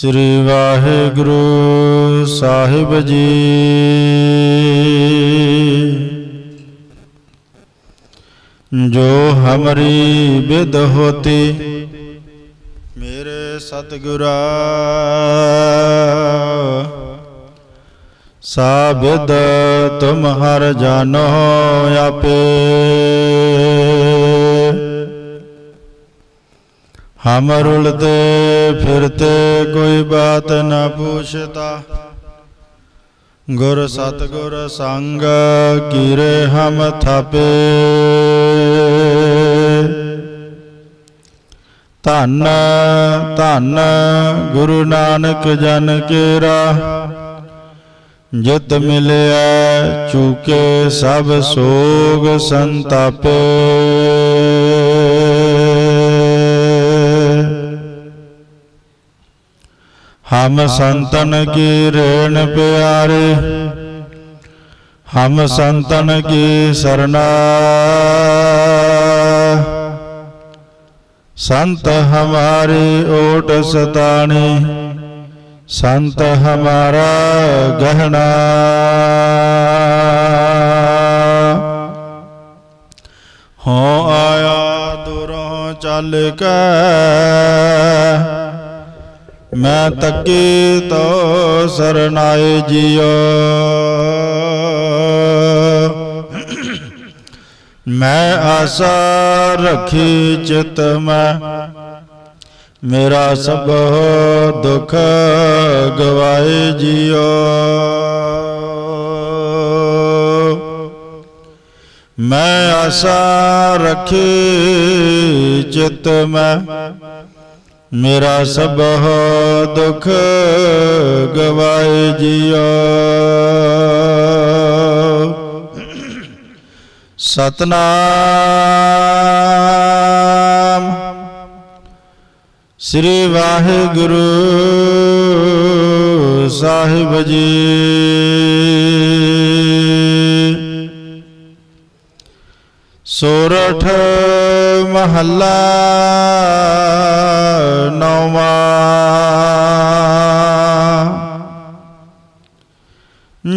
ਸ੍ਰੀ ਵਾਹਿਗੁਰੂ ਸਾਹਿਬ ਜੀ। ਜੋ ਹਮਰੀ ਬਿਦ ਹੋਤੀ, ਮੇਰੇ ਸਤਿਗੁਰਾ। ਸਾ ਤੁਮ ਹਰ ਜਾਨੋ ਆਪੇ। ਹਮ ਰੁਲਤੇ ਫਿਰਤੇ ਕੋਈ ਬਾਤ ਨਾ ਪੁੱਛਤਾ। ਗੁਰ ਸਤਗੁਰ ਸੰਗ ਕੀਰੇ ਹਮ ਥਾਪੇ। ਧੰਨ ਧੰਨ ਗੁਰੂ ਨਾਨਕ ਜਨ ਕੇਰਾ। ਜਿਤ ਮਿਲਿਆ ਚੂਕੇ ਸਭ ਸੋਗ ਸੰਤਾਪੇ। हम संतन की ऋण प्यारे। हम संतन की शरणा। संत हमारी ओट सतानी। संत हमारा गहना। हो आया दूरों चल कर। ਤੱਕੀ ਤੋ ਸਰਨਾਏ ਜੀਓ ਮੈਂ ਆਸਾ ਰੱਖੀ ਚਿਤ ਮੈਂ, ਮੇਰਾ ਸਭ ਦੁੱਖ ਗਵਾਏ ਜੀਓ ਮੈਂ ਆਸਾ ਰੱਖੀ ਚਿਤ ਮੈਂ ਮੇਰਾ ਸਭ ਦੁੱਖ ਗਵਾਏ ਜੀਓ। ਸਤਨਾਮ। ਸ੍ਰੀ ਵਾਹਿਗੁਰੂ ਸਾਹਿਬ ਜੀ। ਸੋਰਠ ਮਹੱਲਾ ਨੌਵਾਂ।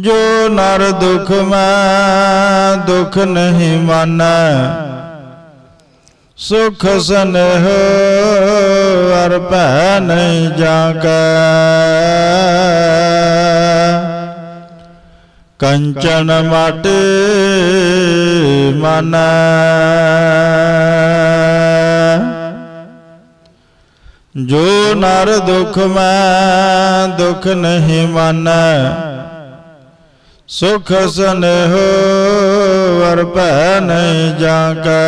ਜੋ ਨਰ ਦੁਖ ਮੈਂ ਦੁਖ ਨਹੀਂ ਮਾਨੈ, ਸੁਖ ਸਨਹ ਅਰ ਭੈ ਨਹੀਂ ਜਾਗੈ ਕੰਚਨ ਮਾਟੇ ਮਾਨੈ। ਜੋ ਨਰ ਦੁਖ ਮੈਂ, ਦੁਖ ਨਹੀਂ ਮਾਨੈ। ਸੁਖ ਸਨਹ ਵਰ ਭੈ ਨਹੀਂ ਜਾਗੈ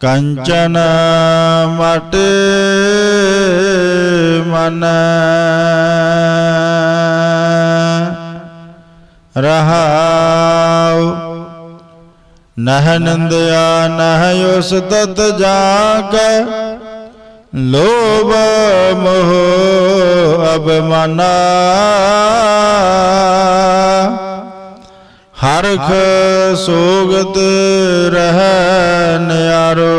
ਕੰਚਨ ਮਟ ਮਨ। ਰਹਾਉ। ਨਹ ਨਿੰਦਿਆ ਨਹ ਉਸ ਤਤ ਜਾਕੈ ਲੋਭ ਮੋਹ ਅਬਮਾਨਾ ਹਰਖ ਸੋਗਤ ਰਹਿ ਨਿਆਰੋ।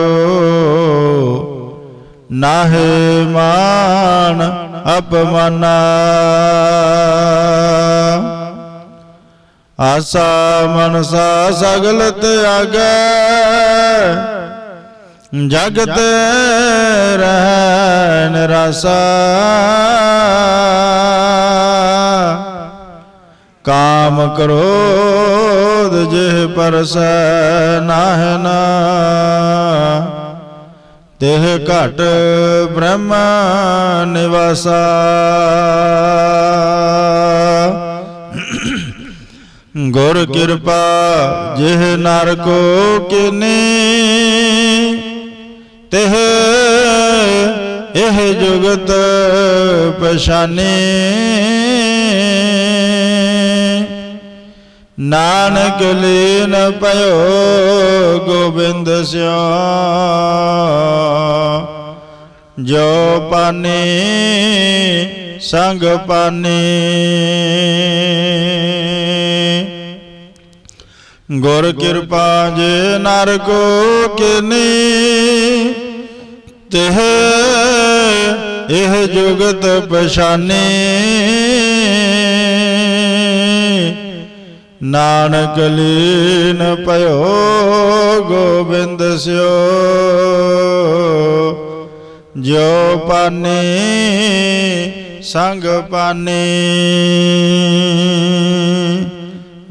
ਨਾਹੇ ਮਾਨ ਅਪਮਾਨਾ। ਆਸਾ ਮਨਸਾ ਸਗਲ ਤਿਆਗੈ ਜਗਤ ਰਹਿ ਨਿਰਾਸਾ ਕਾਮ ਕ੍ਰੋਧ ਜਿਹ ਪਰਸੈ ਨਾਹਿ ਨਾ। ਤਿਹ ਘਟ ਬ੍ਰਹਮ ਨਿਵਾਸਾ। ਗੁਰ ਕਿਰਪਾ ਜਿਹ ਨਰ ਕੋ ਕਿਨੀ ਤਿਹ ਇਹ ਜੁਗਤ ਪਛਾਨੀ। ਨਾਨਕ ਲੀਨ ਪਇਓ ਗੋਬਿੰਦ ਸਿਓ। ਜੋ ਪਾਨੀ ਸੰਗ ਪਾਨੀ। ਗੁਰ ਕਿਰਪਾ ਜੇ ਨਰ ਕੋ ਕਿਨੀ, ਤਿਹ ਇਹ ਜੁਗਤ ਪਛਾਨੇ। ਨਾਨਕ ਲੀਨ ਭਇਓ ਗੋਬਿੰਦ ਸਿਓ ਜੋ ਪਾਨੀ, ਸੰਗ ਪਾਨੀ।